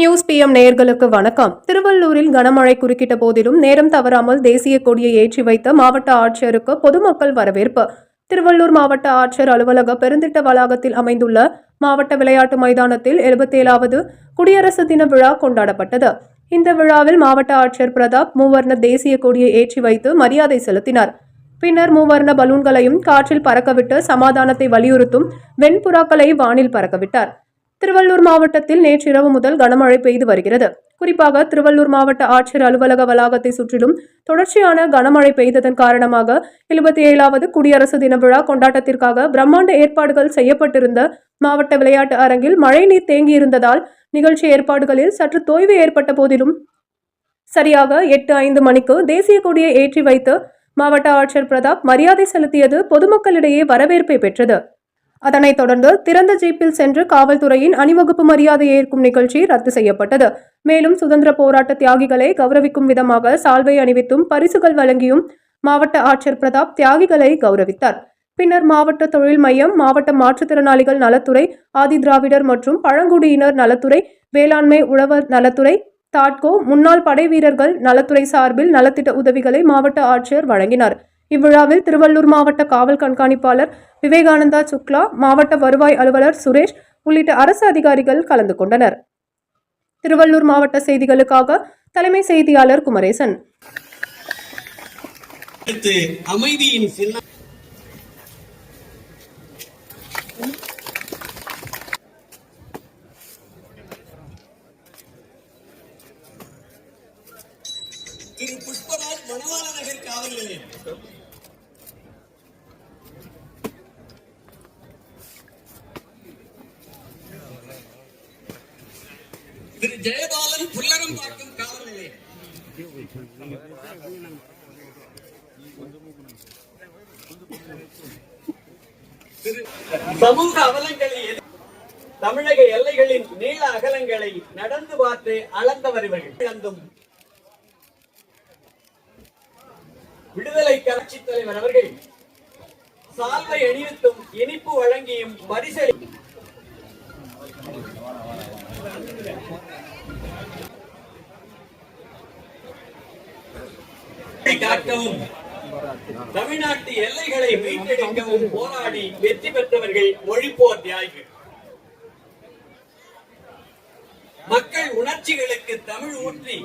News PM நேயர்களுக்கு வணக்கம். திருவள்ளூரில் கனமழை குறுக்கிட்ட போதிலும் நேரம் தவறாமல் தேசிய கொடியை ஏற்றி வைத்த மாவட்ட ஆட்சியருக்கு பொதுமக்கள் வரவேற்பு. திருவள்ளூர் மாவட்ட ஆட்சியர் அலுவலக பெருந்திட்ட வளாகத்தில் அமைந்துள்ள மாவட்ட விளையாட்டு மைதானத்தில் எழுபத்தேழாவது குடியரசு தின விழா கொண்டாடப்பட்டது. இந்த விழாவில் மாவட்ட ஆட்சியர் பிரதாப் மூவர்ண தேசிய கொடியை ஏற்றி வைத்து மரியாதை செலுத்தினார். பின்னர் மூவர்ண பலூன்களையும் காற்றில் பறக்கவிட்டு சமாதானத்தை வலியுறுத்தும் வெண்புறாக்களை வானில் பறக்கவிட்டார். திருவள்ளூர் மாவட்டத்தில் நேற்றிரவு முதல் கனமழை பெய்து வருகிறது. குறிப்பாக திருவள்ளூர் மாவட்ட ஆட்சியர் அலுவலக வளாகத்தை சுற்றிலும் தொடர்ச்சியான கனமழை பெய்ததன் காரணமாக எழுபத்தி ஏழாவது குடியரசு தின விழா கொண்டாட்டத்திற்காக பிரம்மாண்ட ஏற்பாடுகள் செய்யப்பட்டிருந்த மாவட்ட விளையாட்டு அரங்கில் மழைநீர் தேங்கியிருந்ததால் நிகழ்ச்சி ஏற்பாடுகளில் சற்று தொய்வு ஏற்பட்ட போதிலும் சரியாக எட்டு ஐந்து மணிக்கு தேசிய கொடியை ஏற்றி வைத்து மாவட்ட ஆட்சியர் பிரதாப் மரியாதை செலுத்தியது பொதுமக்களிடையே வரவேற்பை பெற்றது. அதனைத் தொடர்ந்து திறந்த ஜீப்பில் சென்று காவல்துறையின் அணிவகுப்பு மரியாதை ஏற்கும் நிகழ்ச்சி ரத்து செய்யப்பட்டது. மேலும் சுதந்திர போராட்ட தியாகிகளை கௌரவிக்கும் விதமாக சால்வை அணிவித்தும் பரிசுகள் வழங்கியும் மாவட்ட ஆட்சியர் பிரதாப் தியாகிகளை கௌரவித்தார். பின்னர் மாவட்ட தொழில் மையம் மாவட்ட மாற்றுத்திறனாளிகள் நலத்துறை ஆதி திராவிடர் மற்றும் பழங்குடியினர் நலத்துறை வேளாண்மை உழவர் நலத்துறை தாட்கோ முன்னாள் படை வீரர்கள் நலத்துறை சார்பில் நலத்திட்ட உதவிகளை மாவட்ட ஆட்சியர் வழங்கினார். இவ்விழாவில் திருவள்ளூர் மாவட்ட காவல் கண்காணிப்பாளர் விவேகானந்தா சுக்லா மாவட்ட வருவாய் அலுவலர் சுரேஷ் உள்ளிட்ட அரசு அதிகாரிகள் கலந்து கொண்டனர். திருவள்ளூர் மாவட்ட செய்திகளுக்காக தலைமை செய்தியாளர் குமரேசன். அமைதியின் திரு புஷ்பராஜ் மணவாள நகர் காவல் நிலையம் திரு ஜெயபாலன் புல்லரம்பாக்கம் பார்க்கும் நிலையம் சமூக அவலங்களை தமிழக எல்லைகளின் நீள அகலங்களை நடந்து பார்த்து அளந்தவர் வருவர்கள் இழந்தும் விடுதலை கட்சி தலைவர் அவர்கள் சால்வை அணிவித்தும் இனிப்பு வழங்கியும் பரிசளி காக்கவும். தமிழ்நாட்டு எல்லைகளை மீட்டெடுக்கவும் போராடி வெற்றி பெற்றவர்கள் மொழிப்போர் தியாகிகள் மக்கள் உணர்ச்சிகளுக்கு தமிழ் ஊற்றி